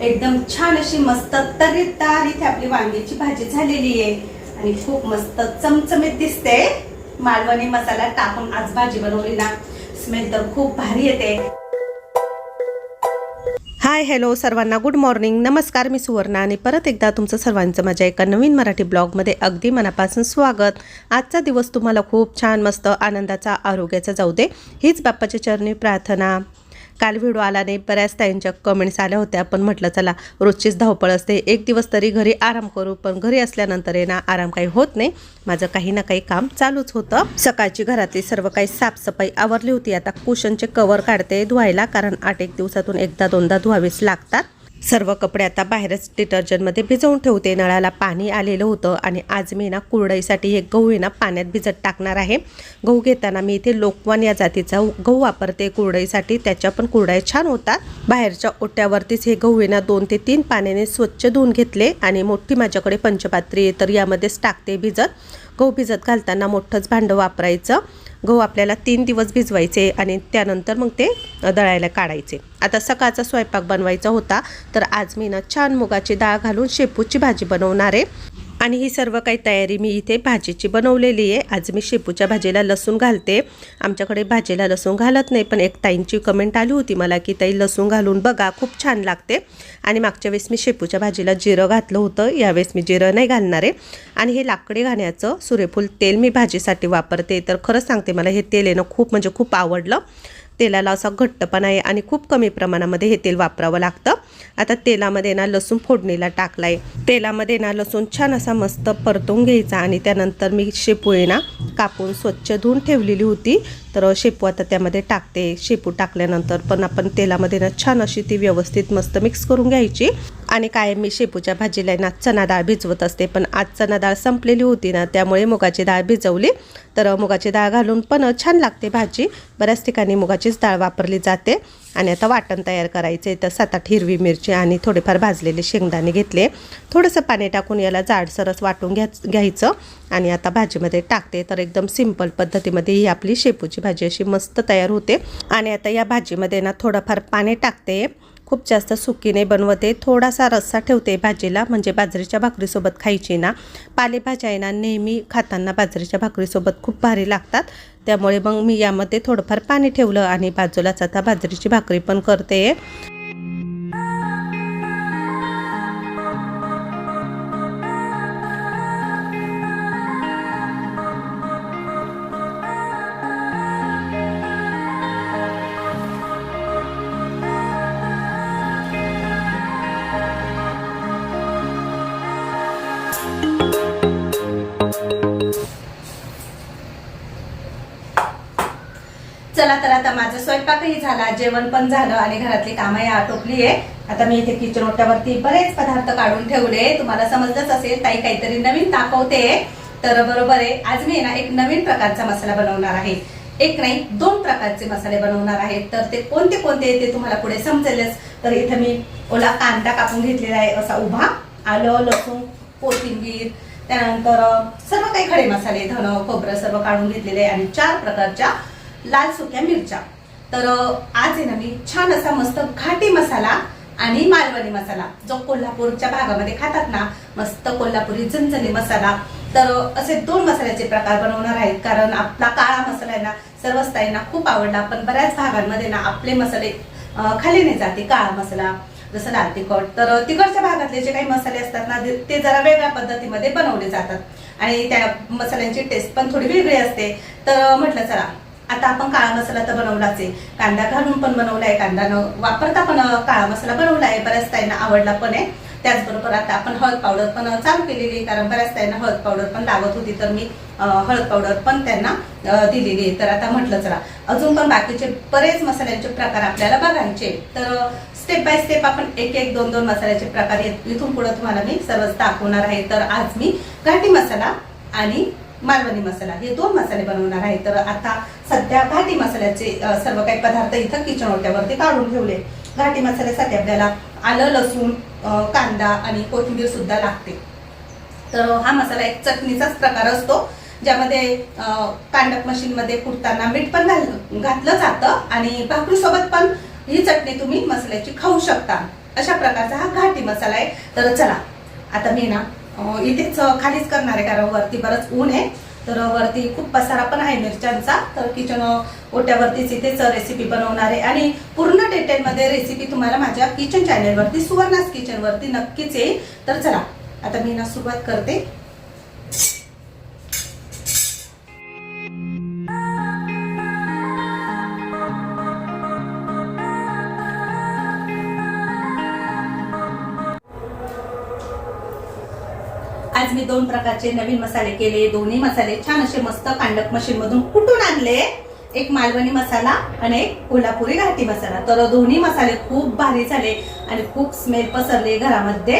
एकदम छान अशी मस्त तर्रीदार इथे आपली वांग्याची भाजी झालेली आहे. आणि खूप मस्त चमचमीत दिसते. मालवणी मसाला टाकून आज भाजी बनवली ना. स्मेल तर खूप भारी येते. हाय हॅलो सर्वांना गुड मॉर्निंग. नमस्कार मी सुवर्णा आणि परत एकदा तुमचं सर्वांचं माझ्या एका नवीन मराठी ब्लॉगमध्ये अगदी मनापासून स्वागत. आजचा दिवस तुम्हाला खूप छान मस्त आनंदाचा आरोग्याचा जाऊ दे. हीच बाप्पाच्या चरणी प्रार्थना. काल व्हिडिओ आला नाही बऱ्याच ताईंच्या कमेंट्स आल्या होत्या. पण म्हटलं चला रोजचीच धावपळ असते. एक दिवस तरी घरी आराम करू. पण घरी असल्यानंतर आहे ना आराम काही होत नाही. माझं काही ना काही काम चालूच होतं. सकाळची घरातली सर्व काही साफसफाई आवरली होती. आता कुशनचे कवर काढते धुवायला. कारण आठ एक दिवसातून एकदा दोनदा धुवावेच लागतात. सर्व कपडे आता बाहेरच डिटर्जंटमध्ये भिजवून ठेवते. नळाला पाणी आलेलं होतं आणि आज मी ना कुरडईसाठी हे गहू आहे ना पाण्यात भिजत टाकणार आहे. गहू घेताना मी इथे लोकवान या जातीचा गहू वापरते कुरडईसाठी. त्याच्या पण कुरडाई छान होतात. बाहेरच्या ओट्यावरतीच हे गहू आहे ना दोन ते तीन पाण्याने स्वच्छ धुवून घेतले आणि मोठी माझ्याकडे पंचपात्री आहे तर यामध्येच टाकते भिजत. गहू भिजत घालताना मोठंच भांडं वापरायचं. गहू आपल्याला तीन दिवस भिजवायचे आणि त्यानंतर मग ते दळायला काढायचे. आता सकाळचा स्वयंपाक बनवायचा होता तर आज मी ना छान मुगाची डाळ घालून शेपूची भाजी बनवणार आहे. आणि ही सर्व काही तयारी मी इथे भाजीची बनवलेली आहे. आज मी शेपूच्या भाजीला लसूण घालते. आमच्याकडे भाजीला लसूण घालत नाही पण एक ताईंची कमेंट आली होती मला की ताई लसूण घालून बघा खूप छान लागते. आणि मागच्या वेळेस मी शेपूच्या भाजीला जिरं घातलं होतं. यावेळेस मी जिरं नाही घालणार आहे. आणि हे लाकडी घाण्याचं सूर्यफूल तेल मी भाजीसाठी वापरते. तर खरंच सांगते मला हे तेल येणं खूप म्हणजे खूप आवडलं. तेलाला असा घट्टपणा आहे आणि खूप कमी प्रमाणामध्ये हे तेल वापरावं लागतं. आता तेलामध्ये ना लसूण फोडणीला टाकलाय. तेलामध्ये ना लसूण छान असा मस्त परतून घ्यायचा आणि त्यानंतर मी शेपू आहे ना कापून स्वच्छ धुवून ठेवलेली होती. तर शेपू आता त्यामध्ये टाकते. शेपू टाकल्यानंतर पण आपण तेलामध्ये ना छान अशी ती व्यवस्थित मस्त मिक्स करून घ्यायची. आणि काय मी शेपूच्या भाजीला ना चना डाळ भिजवत असते. पण आज चना डाळ संपलेली होती ना त्यामुळे मुगाची डाळ भिजवली. तर मुगाची डाळ घालून पण छान लागते भाजी. बऱ्याच ठिकाणी मुगाचीच डाळ वापरली जाते. आणि आता वाटण तयार करायचे तर सात आठ हिरवी मिरची आणि थोडेफार भाजलेले शेंगदाणे घेतले. थोडंसं पाणी टाकून याला जाडसरस वाटून घ्या घ्यायचं. आणि आता भाजीमध्ये टाकते. तर एकदम सिंपल पद्धतीमध्ये ही आपली शेपूची भाजी अशी मस्त तयार होते. आणि आता या भाजीमध्ये ना थोडंफार पाणी टाकते. खूप जास्त सुकीने बनवते. थोडासा रस्सा ठेवते भाजीला म्हणजे बाजरीच्या भाकरीसोबत खायची ना. पालेभाज्या आहे ना नेहमी खाताना बाजरीच्या भाकरीसोबत खूप भारी लागतात. त्यामुळे मग मी यामध्ये थोडंफार पाणी ठेवलं आणि बाजूलाच आता बाजरीची भाकरी पण करते. आता माझा स्वयंपाकही झाला जेवण पण झालं आणि घरातली कामही आटोपली आहे. आता मी इथे किचन ओट्यावरती बरेच पदार्थ काढून ठेवले. तुम्हाला समजलंच असेल ताई काहीतरी नवीन दाखवते. तर बरोबर आहे आज मी ना एक नवीन प्रकारचा मसाला बनवणार आहे. एक नाही दोन प्रकारचे मसाले बनवणार आहेत तर ते कोणते कोणते ते तुम्हाला पुढे समजेलच. तर इथे मी ओला कांदा कापून घेतलेला आहे असा उभा. आलं लसूण कोथिंबीर त्यानंतर सर्व काही खडे मसाले धन खोबरं सर्व काढून घेतलेले आहे. आणि चार प्रकारच्या लाल सुक्या मिरच्या. तर आज आहे ना मी छान असा मस्त घाटी मसाला आणि मालवणी मसाला जो कोल्हापूरच्या भागामध्ये खातात ना मस्त कोल्हापुरी झणझणी मसाला. तर असे दोन मसाल्याचे प्रकार बनवणार आहेत कारण आपला काळा मसाला आहे ना सर्वच ताईंना खूप आवडला पण बऱ्याच भागांमध्ये ना आपले मसाले खाली खाल्ले नाही जाते काळा मसाला जसं लाल तिखट. तर तिकडच्या भागातले जे काही मसाले असतात ना ते- जरा वेगळ्या पद्धतीमध्ये बनवले जातात. आणि त्या मसाल्यांची टेस्ट पण थोडी वेगळी असते. तर म्हटलं चला आता आपण काळा मसाला तर बनवलाच आहे. कांदा घालून पण बनवलाय कांदा न वापरता पण काळा मसाला बनवलाय बऱ्याच ताईंना आवडला पण आहे. त्याचबरोबर आता आपण हळद पावडर पण चालू केलेली आहे कारण बऱ्याच त्यांना हळद पावडर पण लागत होती तर मी हळद पावडर पण त्यांना दिलेली आहे. तर आता म्हटलं चला अजून पण बाकीचे बरेच मसाल्यांचे प्रकार आपल्याला बघायचे तर स्टेप बाय स्टेप आपण एक एक दोन दोन मसाल्याचे प्रकार येत- इथून पुढे तुम्हाला मी सर्वच दाखवणार आहे. तर आज मी घाटी मसाला आणि मालवणी मसाला हे दोन मसाले बनवणार आहे. तर आता सध्या घाटी मसाल्याचे सर्व काही पदार्थ इथं किचन ओट्यावरती काढून ठेवले. घाटी मसाल्यासाठी आपल्याला आलं लसूण कांदा आणि कोथिंबीर सुद्धा लागते. तर हा मसाला एक चटणीचाच प्रकार असतो ज्यामध्ये कांडक मशीनमध्ये मीठ पण घाल- घातलं जातं आणि भाकरीसोबत पण ही चटणी तुम्ही मसाल्याची खाऊ शकता. अशा प्रकारचा हा घाटी मसाला आहे. तर चला आता मी ना हो, इथेच खालीच करणार आहे कारण वरती बरंच ऊन आहे. तर वरती खूप पसारा पण आहे मिरच्यांचा. तर किचन ओट्यावरतीच इथेच रेसिपी बनवणार आहे. आणि पूर्ण डिटेलमध्ये रेसिपी तुम्हाला माझ्या किचन चॅनेलवरती सुवर्णास किचनवरती नक्कीच येईल. तर चला आता मी ना सुरुवात करते. आज मी दोन प्रकारचे नवीन मसाले केले दोन्ही मसाले छान असे मस्त कांडक मशीन मधून कुटून आणले? एक मालवणी मसाला आणि एक कोल्हापुरी घाटी मसाला. तर दोन्ही मसाले खूप भारी झाले आणि खूप स्मेल पसरले घरामध्ये.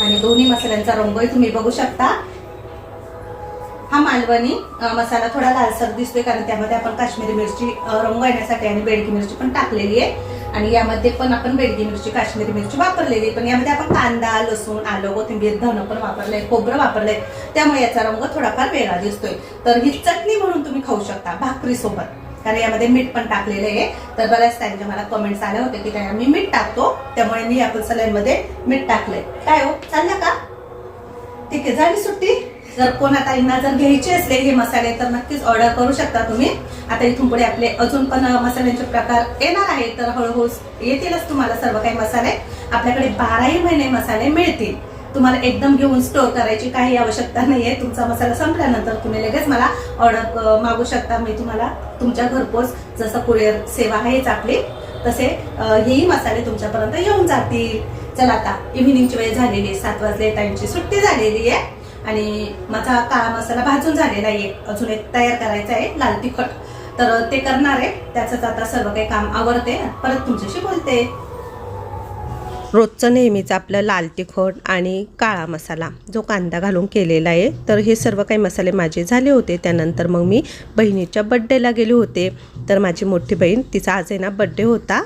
आणि दोन्ही मसाल्यांचा रंगही तुम्ही बघू शकता. हा मालवणी मसाला थोडा लालसर दिसतोय कारण त्यामध्ये आपण काश्मीरी मिरची रंग येण्यासाठी आणि बेडकी मिरची पण टाकलेली आहे. आणि यामध्ये पण आपण बेडगी मिरची काश्मीरी मिरची वापरलेली आहे. पण यामध्ये आपण कांदा लसूण आलं कोथिंबीर धन पण वापरलंय खोबरं वापरलंय. त्यामुळे याचा रंग थोडाफार वेगळा दिसतोय. तर ही चटणी म्हणून तुम्ही खाऊ शकता भाकरी सोबत कारण यामध्ये मीठ पण टाकलेलं आहे. तर बऱ्याच त्यांच्या मला कमेंट्स आले होते की त्या मी मीठ टाकतो. त्यामुळे मी आपण सलाईमध्ये मीठ टाकलंय. काय हो चाललं का? ठीक आहे झाली सुट्टी. जर कोणा ताईंना जर घ्यायचे असले हे मसाले तर नक्कीच ऑर्डर करू शकता तुम्ही. आता इथून पुढे आपले अजून पण मसाल्यांचे प्रकार येणार आहेत. तर हळूहळू येतीलच तुम्हाला सर्व काही मसाले. आपल्याकडे बाराही महिने मसाले मिळतील. तुम्हाला एकदम घेऊन स्टोर करायची काही आवश्यकता नाहीये. तुमचा मसाला संपल्यानंतर तुम्ही लगेच मला ऑर्डर मागू शकता. मी तुम्हाला तुमच्या घरपोच जसं कुरिअर सेवा आहेच आपली तसे हेही मसाले तुमच्यापर्यंत येऊन जातील. चला आता इव्हिनिंगची वेळ झालेली आहे. सात वाजले टाईमची सुट्टी झालेली आहे. आणि माझा काळा मसाला भाजून झालेला आहे. अजून एक तयार करायचा आहे लाल तिखट. तर ते करणार आहे. त्याचंच आता सर्व काही काम आवडते परत तुमच्याशी बोलते. रोजचं नेहमीच आपलं लाल तिखट आणि काळा मसाला जो कांदा घालून केलेला आहे. तर हे सर्व काही मसाले माझे झाले होते. त्यानंतर मग मी बहिणीच्या बड्डेला गेले होते. तर माझी मोठी बहीण तिचा आज आहे ना बड्डे होता.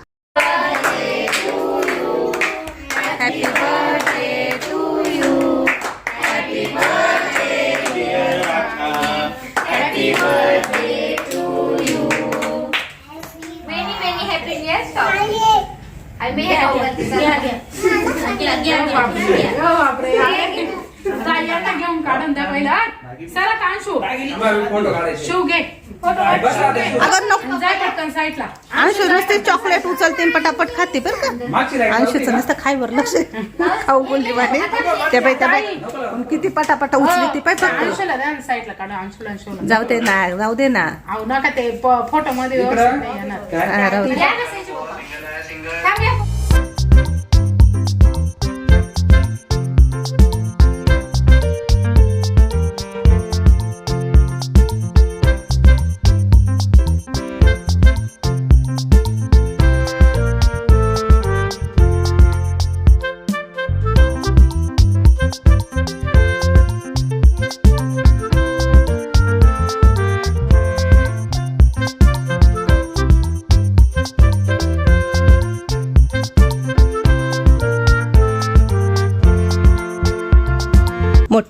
साईडला अंशू नुसते चॉकलेट उचलते पटापट खाते बरं का अंशूचं नुसतं खायवर लक्ष खाऊ बोलली वाटे त्या बाई त्या बाई किती पटापटा उचली ती पाय जाऊ दे ना. जाऊ दे ना. नका ते फोटो मध्ये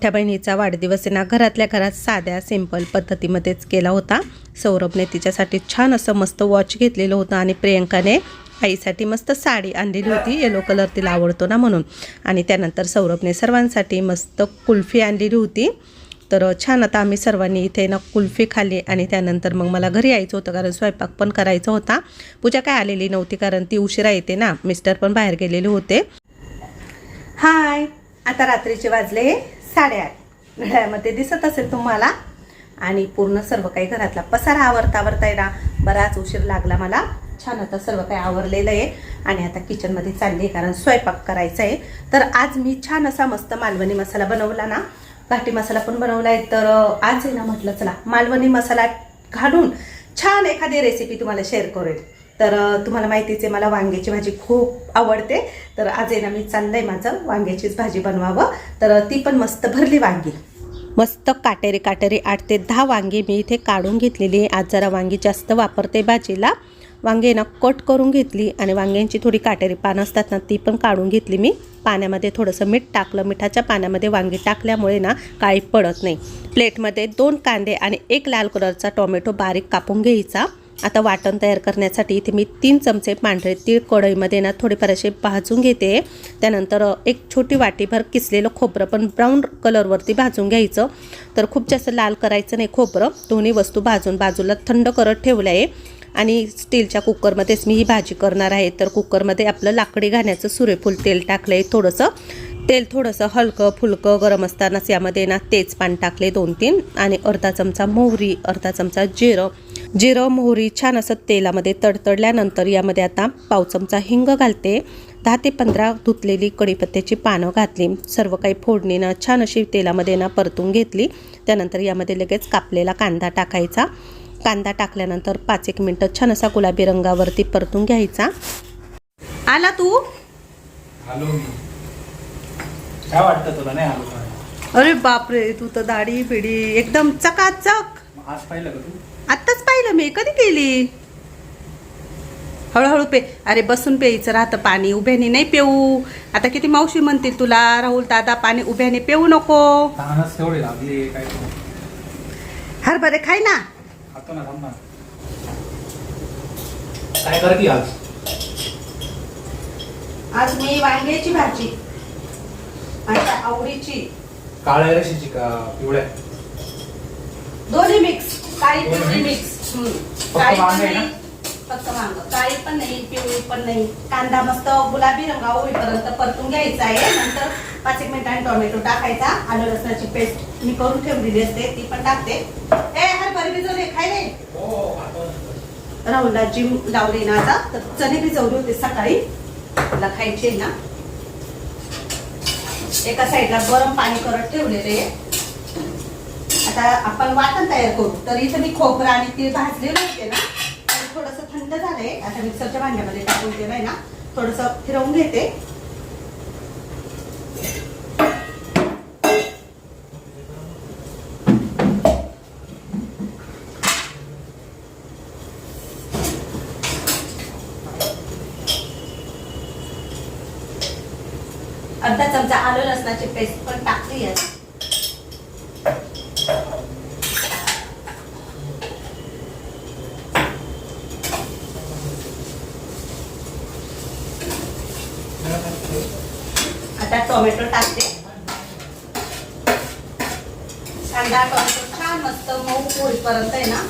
मोठ्या बहिणीचा वाढदिवस आहे ना घरातल्या घरात साध्या सिंपल पद्धतीमध्येच केला होता. सौरभने तिच्यासाठी छान असं मस्त वॉच घेतलेलं होतं आणि प्रियंकाने आईसाठी मस्त साडी आणलेली होती. येलो कलर तिला आवडतो ना म्हणून. आणि त्यानंतर सौरभने सर्वांसाठी मस्त कुल्फी आणलेली होती. तर छान आता आम्ही सर्वांनी इथे ना कुल्फी खाली आणि त्यानंतर मग मला घरी यायचं होतं कारण स्वयंपाक पण करायचा होता. पूजा काय आलेली नव्हती कारण ती उशिरा येते ना. मिस्टर पण बाहेर गेलेले होते. हाय आता रात्रीचे वाजले. साडेआठ घड्याळमध्ये दिसत असेल तुम्हाला. आणि पूर्ण सर्व काही घरातला पसारा आवरता आवरता ना बराच उशीर लागला मला. छान आता सर्व काही आवरलेलं आहे. आणि आता किचनमध्ये चालली आहे कारण स्वयंपाक करायचा आहे. तर आज मी छान असा मस्त मालवणी मसाला बनवला ना. घाटी मसाला पण बनवला आहे. तर आज आहे ना म्हटलं चला मालवणी मसाला घालून छान एखादी रेसिपी तुम्हाला शेअर करेल तर तुम्हाला माहितीच आहे मला वांग्याची भाजी खूप आवडते. तर आज आहे ना मी चाललंय माझं वांग्याचीच भाजी बनवावं. तर ती पण मस्त भरली वांगी. मस्त काटेरी काटेरी आठ ते दहा वांगी मी इथे काढून घेतलेली आहे. आज जरा वांगी जास्त वापरते भाजीला. वांगे ना कट करून घेतली आणि वांग्यांची थोडी काटेरी पानं असतात ना ती पण काढून घेतली मी. पाण्यामध्ये थोडंसं मीठ टाकलं. मिठाच्या पाण्यामध्ये वांगी टाकल्यामुळे ना काळी पडत नाही. प्लेटमध्ये दोन कांदे आणि एक लाल कलरचा टोमॅटो बारीक कापून घ्यायचा. आता वाटण तयार करण्यासाठी इथे मी तीन चमचे पांढरे तीळ कढईमध्ये ना थोडेफार असे भाजून घेते. त्यानंतर एक छोटी वाटीभर किसलेलं खोबरं पण ब्राऊन कलरवरती भाजून घ्यायचं. तर खूप जास्त लाल करायचं नाही खोबरं. दोन्ही वस्तू भाजून बाजूला थंड करत ठेवलं आहे. आणि स्टीलच्या कुकरमध्येच मी ही भाजी करणार आहे. तर कुकरमध्ये आपलं लाकडी घाण्याचं सूर्यफूल तेल टाकलं आहे थोडंसं. तेल थोडंसं हलकं फुलकं गरम असतानाच यामध्ये ना तेच पान टाकले दोन तीन. आणि अर्धा चमचा मोहरी अर्धा चमचा जिरं. जिरं मोहरी छान असं तेलामध्ये तडतडल्यानंतर यामध्ये आता पाव चमचा हिंग घालते. दहा ते पंधरा धुतलेली कढीपत्त्याची पानं घातली. सर्व काही फोडणीनं छान अशी तेलामध्ये ना परतून घेतली. त्यानंतर यामध्ये लगेच कापलेला कांदा टाकायचा. कांदा टाकल्यानंतर पाच एक मिनटं छान असा गुलाबी रंगावरती परतून घ्यायचा. आला तू? काय वाटतं तुला? नाही आलो? अरे बापरे तू तर दाढी पिढी एकदम चकाचक. आज पाहिलं का तू? आत्ताच पाहिलं मी कधी केली? हळूहळू पे अरे बसून प्यायचं राहतं पाणी उभ्याने नाही पिऊ. आता किती मावशी म्हणतील तुला राहुल दादा पाणी उभ्याने पिऊ नको. तहानच तेवढे लागली काय तू हरभरे खाय ना. खातो ना थांब ना. काय करते आज? आज मी वांग्याची भाजी. माझ्या आवडीची. काळ्या रशीची का पिवळ्या? दोन्ही मिक्स काळी दोन्ही पिवळी? मिक्स. फक्त काळी पण वांगे आहे नाही. फक्त वांग. काळी पण नाही पिवळी पण नाही. कांदा मस्त गुलाबी रंगा होईपर्यंत परतून घ्यायचा आहे. नंतर पाच एक मिनिटांनी टोमॅटो टाकायचा. आलं लसणाची पेस्ट मी करून ठेवलेली असते. ती पण टाकते. ए हरभरे भिजवले. खाय रे राहुलला जिम लावली ना आता. तर चणे भिजवले होते सकाळी. तुला खायचे ना? एका साईडला गरम पाणी करत ठेवलेलं आहे. आता आपण वाटण तयार करू. तर इथं मी खोबरं आणि तीळ भाजलेलं होते ना तर थोडंसं थंड झालंय. आता मिक्सरच्या भांड्यामध्ये टाकून ठेवलंय ना थोडंसं फिरवून घेते अर्धा चमचा आलं लसणाची पेस्ट पण टाकली आहे आता टोमॅटो टाकते. कांदा टोमॅटो छान मस्त मऊ होईपर्यंत आहे ना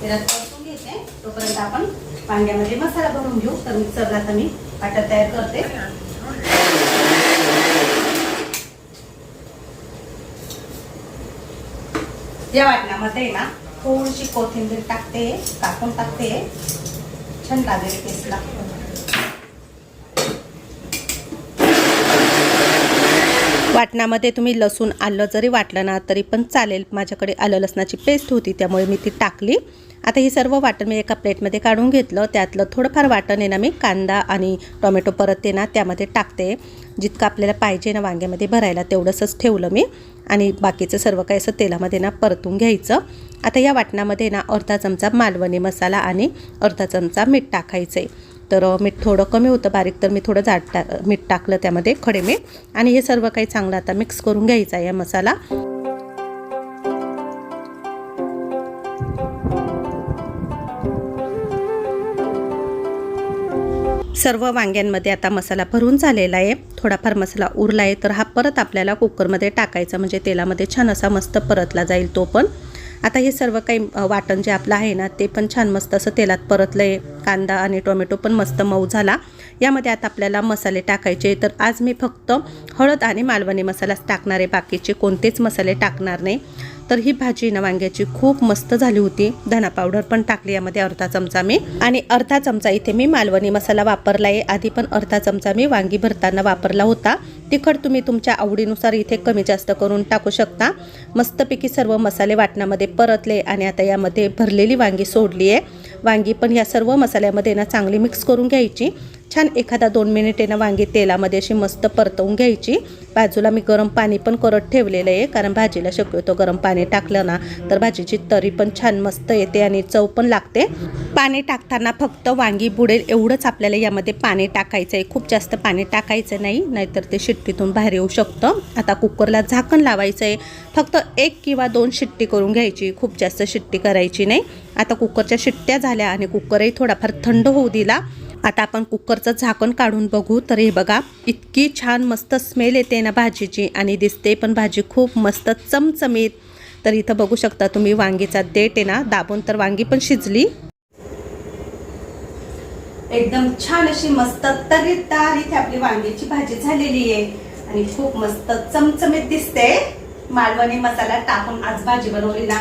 त्याला परतून घेते. तोपर्यंत आपण वांग्यामध्ये मसाला भरून घेऊ. तर मिक्सरला आता मी वाटण तयार करते. या वाटणामध्ये ना थोडीशी कोथिंबीर टाकते कापून टाकते. छान लागेल टेस्ट लागतो वाटणामध्ये तुम्ही लसूण आलं जरी वाटलं ना तरी पण चालेल. माझ्याकडे आलं लसणाची पेस्ट होती त्यामुळे मी ती टाकली. आता ही सर्व वाटण मी एका प्लेटमध्ये काढून घेतलं. त्यातलं थोडंफार वाटण आहे ना मी कांदा आणि टोमॅटो परत आहे ना त्यामध्ये टाकते. जितकं आपल्याला पाहिजे ना वांग्यामध्ये भरायला तेवढंसंच ठेवलं मी. आणि बाकीचं सर्व काही असं तेलामध्ये ना परतून घ्यायचं. आता या वाटणामध्ये ना अर्धा चमचा मालवणी मसाला आणि अर्धा चमचा मीठ टाकायचं आहे तर मीठ थोडं कमी होतं बारीक तर मी थोडं जाड मीठ टाकलं त्यामध्ये खडे मीठ आणि हे सर्व काही चांगलं आता मिक्स करून घ्यायचं आहे या मसाला. सर्व वांग्यांमध्ये आता मसाला भरून झालेला आहे. थोडाफार मसाला उरला आहे तर हा परत आपल्याला कुकरमध्ये टाकायचा म्हणजे तेलामध्ये छान असा मस्त परतला जाईल तो पण. आता हे सर्व काही वाटण जे आपलं आहे ना ते पण छान मस्त असं तेलात परतलं आहे कांदा आणि टोमॅटो पण मस्त मऊ झाला. यामध्ये आता आपल्याला मसाले टाकायचे तर आज मी फक्त हळद आणि मालवणी मसालाच टाकणार आहे. बाकीचे कोणतेच मसाले टाकणार नाही. तर ही भाजी ना वांग्याची खूप मस्त झाली होती. धना पावडर पण टाकली यामध्ये अर्धा चमचा मी. आणि अर्धा चमचा इथे मी मालवणी मसाला वापरला आहे. आधी पण अर्धा चमचा मी वांगी भरताना वापरला होता. तिखट तुम्ही तुमच्या आवडीनुसार इथे कमी जास्त करून टाकू शकता. मस्तपैकी सर्व मसाले वाटणामध्ये परतले आणि आता यामध्ये भरलेली वांगी सोडली आहे. वांगी पण या सर्व मसाल्यामध्ये ना चांगली मिक्स करून घ्यायची. छान एखादा दोन मिनिटेनं वांगी तेलामध्ये अशी मस्त परतवून घ्यायची. बाजूला मी गरम पाणी पण करत ठेवलेलं आहे कारण भाजीला शक्यतो गरम पाणी टाकलं ना तर भाजीची तरी पण छान मस्त येते आणि चव पण लागते. पाणी टाकताना फक्त वांगी बुडेल एवढंच आपल्याला यामध्ये पाणी टाकायचं आहे खूप जास्त पाणी टाकायचं नाही नाहीतर ते शिट्टीतून बाहेर येऊ शकतं. आता कुकरला झाकण लावायचं आहे फक्त एक किंवा दोन शिट्टी करून घ्यायची खूप जास्त शिट्टी करायची नाही. आता कुकरच्या शिट्ट्या झाल्या आणि कुकरही थोडाफार थंड होऊ दिला. आता आपण कुकरचं झाकण काढून बघू. तर हे बघा इतकी छान मस्त स्मेल येते ना भाजीची आणि दिसते पण भाजी खूप मस्त चमचमीत. तर इथं बघू शकता तुम्ही वांगीचा देट आहे ना दाबून तर वांगी पण शिजली. एकदम छान अशी मस्त तरीदार इथे आपली वांगीची भाजी झालेली आहे. आणि खूप मस्त चमचमीत दिसते. मालवणी मसाला टाकून आज भाजी बनवली ना.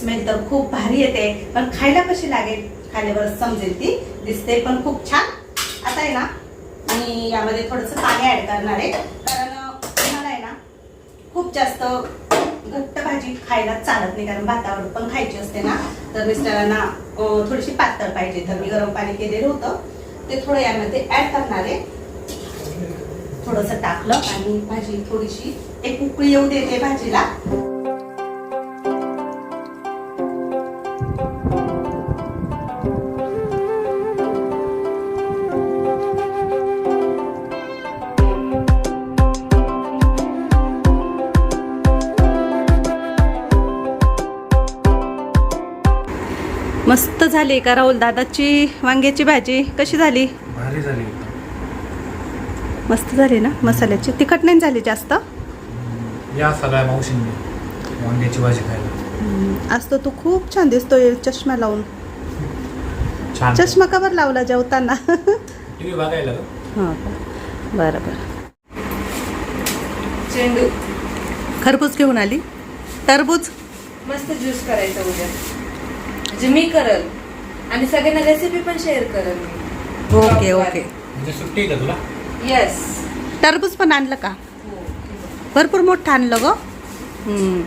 स्मेल तर खूप भारी येते. पण खायला कशी लागेल? खाल्यावर समजेल ती. दिसते पण खूप छान. आता आहे ना मी यामध्ये थोडंसं पाणी ऍड करणार आहे. कारण मला आहे ना खूप जास्त घट्ट भाजी खायला चालत नाही. कारण भातावर पण खायची असते ना. तर मिस्टरांना थोडीशी पातळ पाहिजे. तर मी गरम पाणी केलेलं होतं. ते थोडं यामध्ये ऍड करणार आहे. थोडंसं टाकलं आणि भाजी थोडीशी एक उकळी येऊ देते भाजीला. मस्त झाली का राहुल दादाची वांग्याची भाजी? कशी झाली? भारी झाली एकदम. मस्त झाली ना मसाल्याची? तिखट नाही झाली जास्त? या सगळ्या मावशींनी वांग्याची भाजी खायला. आज तर तू खूप छान दिसतोय चष्मा लावून. छान. चष्मा का बरं लावला जेवताना? हां का? बरं बरं. चेंडू. खरबूज घेऊन आली. टरबूज. मस्त ज्यूस करायचा उद्या. म्हणजे मी करल आणि सगळ्यांना रेसिपी पण शेअर करल मी. Okay okay. म्हणजे सुट्टी का तुला? येस टरबूज पण आणलं का? भरपूर मोठं आणलं ग. हम्म.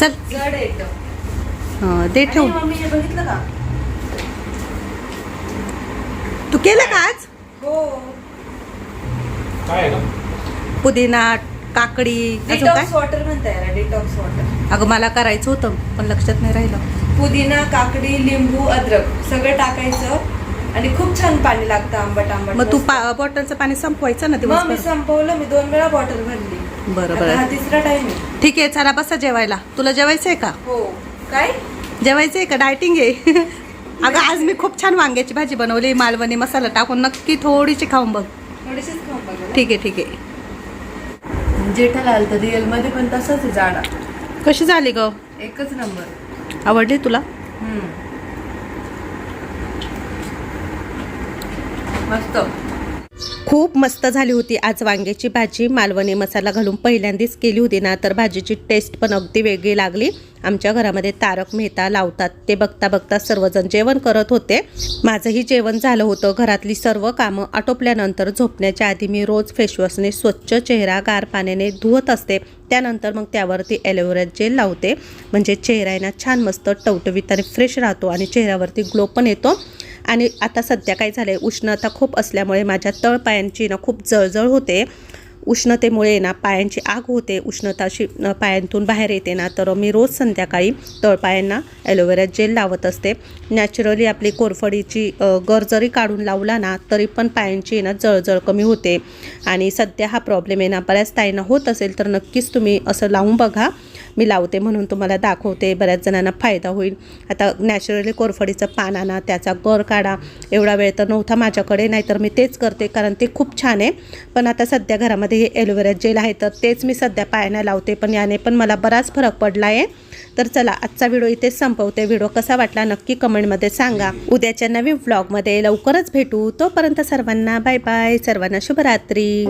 चल. जड येतं हं, दे आणि ठेवून. मम्मी हे बघितलं का? तू केलं का आज? हो. काय आहे का पुदिना काकडी अजून काय? डिटॉक्स वॉटर म्हणता याला डिटॉक्स वॉटर. अगं मला करायचं होतं पण लक्षात नाही राहिलं. पुदिना काकडी लिंबू अद्रक सगळं टाकायचं आणि खूप छान पाणी लागतं आंबट आंबट मग तू मस्त. पा- बॉटलचं पाणी संपवायचं ना मग मी संपवलं मी दोन वेळा बॉटल भरली. बरं आता हा बरं. तिसरा टाइम आहे. ठीक आहे चला बसा जेवायला. तुला जेवायचंय का? हो. काय? जेवायचंय का? डायटिंग आहे. अगं आज मी खूप छान वांग्याची भाजी बनवली मालवणी मसाला टाकून नक्की थोडीशी खाऊन बघ. थोडीशीच खाऊन बघा ठीक आहे ठीक आहे. जेठालाल तर रिअलमध्ये पण तसंच आहे जाडा. कशी झाली ग? एकच नंबर. आवडली तुला? मस्त. खूप मस्त झाली होती. आज वांग्याची भाजी मालवणी मसाला घालून पहिल्यांदाच केली होती ना तर भाजीची टेस्ट पण अगदी वेगळी लागली. आमच्या घरामध्ये तारक मेहता लावतात. ते बघता बघता सर्वजण जेवण करत होते. माझंही जेवण झालं होतं. घरातली सर्व कामं आटोपल्यानंतर झोपण्याच्या आधी मी रोज फेशवॉशने स्वच्छ चेहरा गार पाण्याने धुवत असते. त्यानंतर मग त्यावरती ॲलोवेरा जेल लावते. म्हणजे चेहरा आहे ना छान मस्त टवटवीत आणि फ्रेश राहतो आणि चेहऱ्यावरती ग्लो पण येतो. आणि आता सध्या काय झालं आहे उष्णता खूप असल्यामुळे माझ्या तळपायांची ना खूप जळजळ होते. उष्णतेमुळे ना पायांची आग होते. उष्णता अशी पायांतून बाहेर येते ना तर मी रोज संध्याकाळी तळपायांना ॲलोवेरा जेल लावत असते. नॅचरली आपली कोरफडीची गर जरी काढून लावला ना तरी पण पायांची ना जळजळ कमी होते. आणि सध्या हा प्रॉब्लेम आहे ना बऱ्याच ताईंना होत असेल तर नक्कीच तुम्ही असं लावून बघा. मी लावते म्हणून तुम्हाला दाखवते बऱ्याच जणांना फायदा होईल. आता नॅचरली कोरफडीचं पान आणा त्याचा गर काढा. एवढा वेळ तर नव्हता माझ्याकडे नाहीतर मी तेच करते कारण ते खूप छान आहे. पण आता सध्या घरामध्ये हे एलोवेरा जेल आहे तर तेच मी सध्या पायाने लावते पण याने पण मला बराच फरक पडला आहे तर चला आजचा व्हिडिओ इथेच संपवते. व्हिडिओ कसा वाटला नक्की कमेंटमध्ये सांगा. उद्याच्या नवीन व्लॉगमध्ये लवकरच भेटू. तोपर्यंत सर्वांना बाय बाय सर्वांना शुभरात्री.